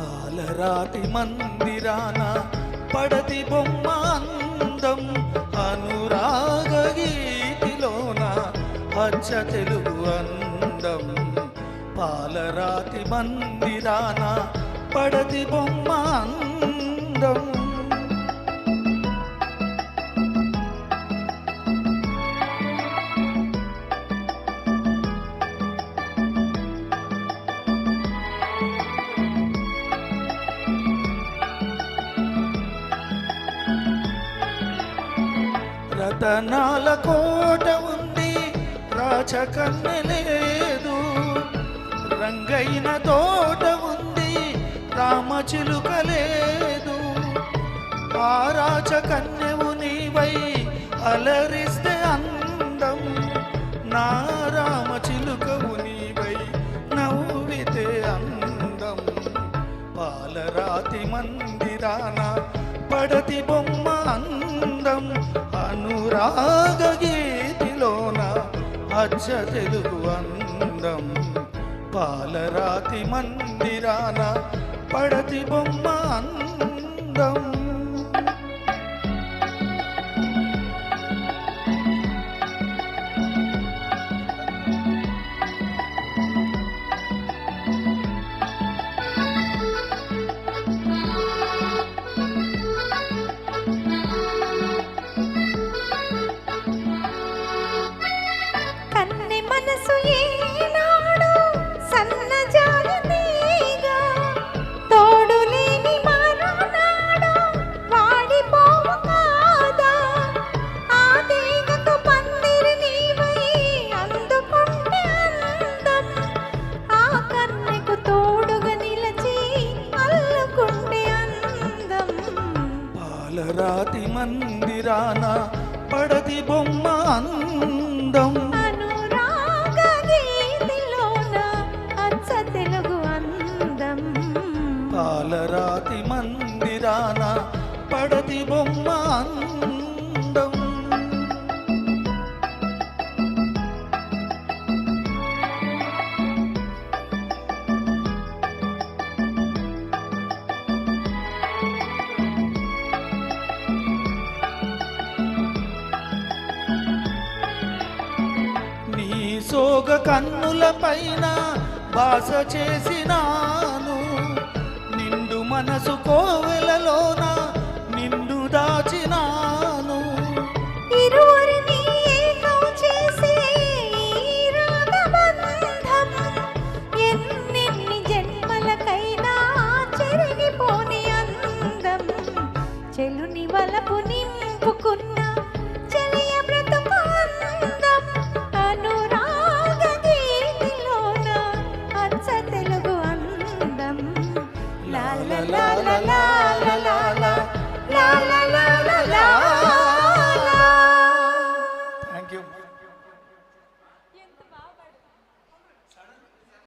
పాలరాతి మందిరాన పడతి బొమ్మ అందం అనురాగ గీతిలోన అచ్చ తెలుగు అందం. పాలరాతి మందిరాన పడతి బొమ్మ అందం. రతనాల కోట ఉంది. రాచకన్ను లేదు. రంగైన తోట ఉంది. రామచిలుక లేదు. ఆ రాచకన్యవు నీవై అలరిస్తే అందం. నా రామచిలుకవు నీవై నవ్వితే అందం. పాలరాతి మందిరాన పడతి బో అనురాగ గీతిలోన అచ్చ తెలుగు అందం. పాలరాతి మందిరాన పడతి బొమ్మ అందం. పాలరాతి మందిరాన పడతి బొమ్మ అందం. పాలరాతి మందిరాన పడతి బొమ్మ అందం. సోగ కన్నుల పైన బాస చేసినాను. నిండు మనసు కోవెలలోన నిండు దాచినాను. చెలుని వలపు నింపుకున్న la la la.